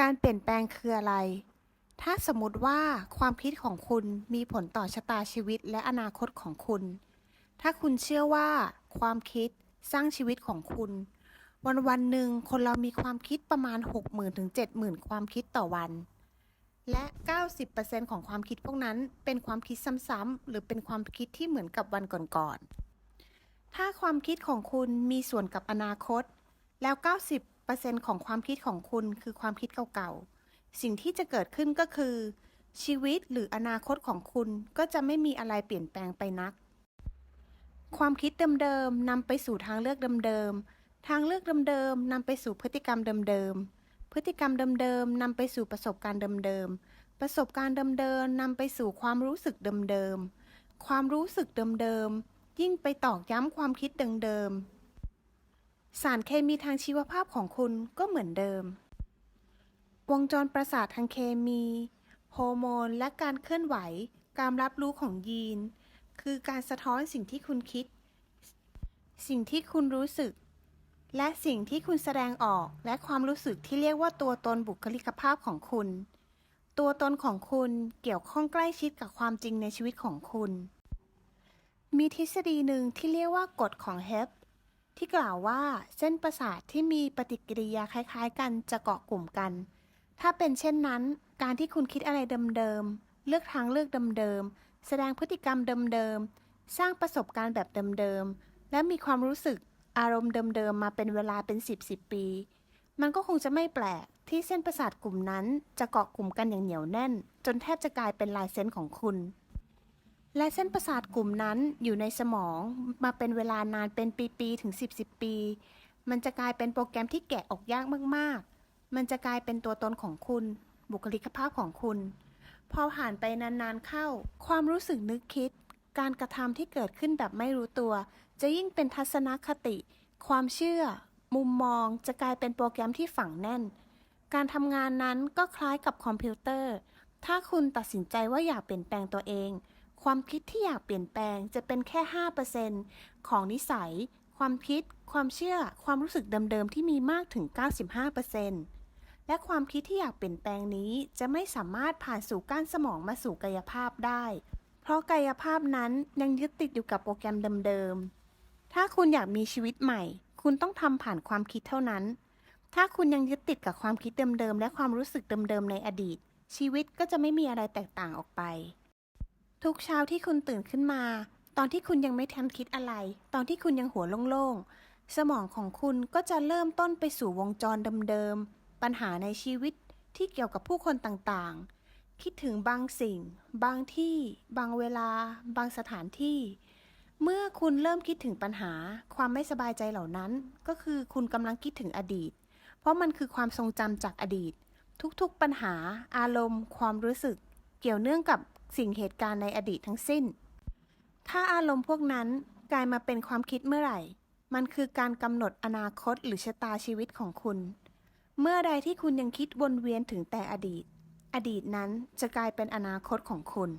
การเปลี่ยนแปลงคืออะไร ถ้าสมมติว่าความคิดของคุณมีผลต่อชะตาชีวิตและอนาคตของคุณ ถ้าคุณเชื่อว่า ความคิดสร้างชีวิตของคุณ วันวันๆหนึ่งคนเรามีความคิดประมาณ 60,000ถึง70,000 ความคิดต่อวัน และ 90%ของความคิดพวกนั้นเป็นความคิดซ้ำๆหรือเป็นความคิดที่เหมือนกับวันก่อนๆถ้าความคิดของคุณมีส่วนกับอนาคต แล้ว 90 ของความคิดของคุณคือความคิดเก่าๆ สิ่งที่จะเกิดขึ้นก็คือ ชีวิตหรืออนาคตของคุณก็จะไม่มีอะไรเปลี่ยนแปลงไปนัก ความคิดเดิมๆนำไปสู่ทางเลือกเดิมๆ ทางเลือกเดิมๆนำไปสู่พฤติกรรมเดิมๆ พฤติกรรมเดิมๆนำไปสู่ประสบการณ์เดิมๆ ประสบการณ์เดิมๆนำไปสู่ความรู้สึกเดิมๆ ความรู้สึกเดิมๆ ยิ่งไปตอกย้ำความคิดเดิมๆ สารเคมีทางชีวภาพของคุณก็เหมือนเดิม วงจรประสาททางเคมี โฮอร์โมน และการเคลื่อนไหว การรับรู้ของยีน คือการสะท้อนสิ่งที่คุณคิด สิ่งที่คุณรู้สึก และสิ่งที่คุณแสดงออกและความรู้สึกที่เรียกว่าตัวตนบุคลิกภาพของคุณ ตัวตนของคุณเกี่ยวข้องใกล้ชิดกับความจริงในชีวิตของคุณ มีทฤษฎีหนึ่งที่เรียกว่ากฎของเฮป ที่กล่าวว่าเส้นประสาทที่มีปฏิกิริยาคล้ายๆ กันจะเกาะกลุ่มกัน ถ้าเป็นเช่นนั้น การที่คุณคิดอะไรเดิมๆ เลือกทางเลือกเดิมๆ แสดงพฤติกรรมเดิมๆ สร้างประสบการณ์แบบเดิมๆ และมีความรู้สึกอารมณ์เดิมๆ มาเป็นเวลาเป็น 10 10 ปี มันก็คงจะไม่แปลกที่เส้นประสาทกลุ่มนั้นจะเกาะกลุ่มกันอย่างเหนียวแน่น จนแทบจะกลายเป็นลายเส้นของคุณ และเส้นประสาทกลุ่มนั้นอยู่ในสมองมาเป็นเวลานานเป็นปีๆถึง 10 10 ปี มันจะกลายเป็นโปรแกรมที่แกะออกยากมากๆ มันจะกลายเป็นตัวตนของคุณ บุคลิกภาพของคุณ พอผ่านไปนานๆเข้า ความรู้สึกนึกคิด การกระทำที่เกิดขึ้นแบบไม่รู้ตัว จะยิ่งเป็นทัศนคติ ความเชื่อ มุมมองจะกลายเป็นโปรแกรมที่ฝังแน่น การทำงานนั้นก็คล้ายกับคอมพิวเตอร์ ถ้าคุณตัดสินใจว่าอยากเปลี่ยนแปลงตัวเอง ความคิดที่อยากเปลี่ยนแปลงจะเป็นแค่ 5%ของนิสัย ความคิด ความเชื่อ ความรู้สึกเดิมๆ ที่มีมากถึง 95%และความคิดที่อยากเปลี่ยนแปลงนี้จะไม่สามารถผ่านสู่ก้านสมองมาสู่กายภาพได้ เพราะกายภาพนั้นยังยึดติดอยู่กับโปรแกรมเดิมๆ ถ้าคุณอยากมีชีวิตใหม่ คุณต้องทำผ่านความคิดเท่านั้น ถ้าคุณยังยึดติดกับความคิดเดิมๆ และความรู้สึกเดิมๆ ในอดีต ชีวิตก็จะไม่มีอะไรแตกต่างออกไป ทุกเช้าที่คุณตื่นขึ้นมา ตอนที่คุณยังไม่ทันคิดอะไร ตอนที่คุณยังหัวโล่งๆ สมองของคุณก็จะเริ่มต้นไปสู่วงจรเดิมๆ ปัญหาในชีวิตที่เกี่ยวกับผู้คนต่างๆ คิดถึงบางสิ่ง บางที่ บางเวลา บางสถานที่ เมื่อคุณเริ่มคิดถึงปัญหา ความไม่สบายใจเหล่านั้น ก็คือคุณกำลังคิดถึงอดีต เพราะมันคือความทรงจำจากอดีต ทุกๆปัญหา อารมณ์ ความรู้สึก เกี่ยวเนื่องกับ สิ่งเหตุการณ์ในอดีตทั้งสิ้น ถ้าอารมณ์พวกนั้นกลายมาเป็นความคิดเมื่อไหร่ มันคือการกำหนดอนาคตหรือชะตาชีวิตของคุณ เมื่อใดที่คุณยังคิดวนเวียนถึงแต่อดีต อดีตนั้นจะกลายเป็นอนาคตของคุณ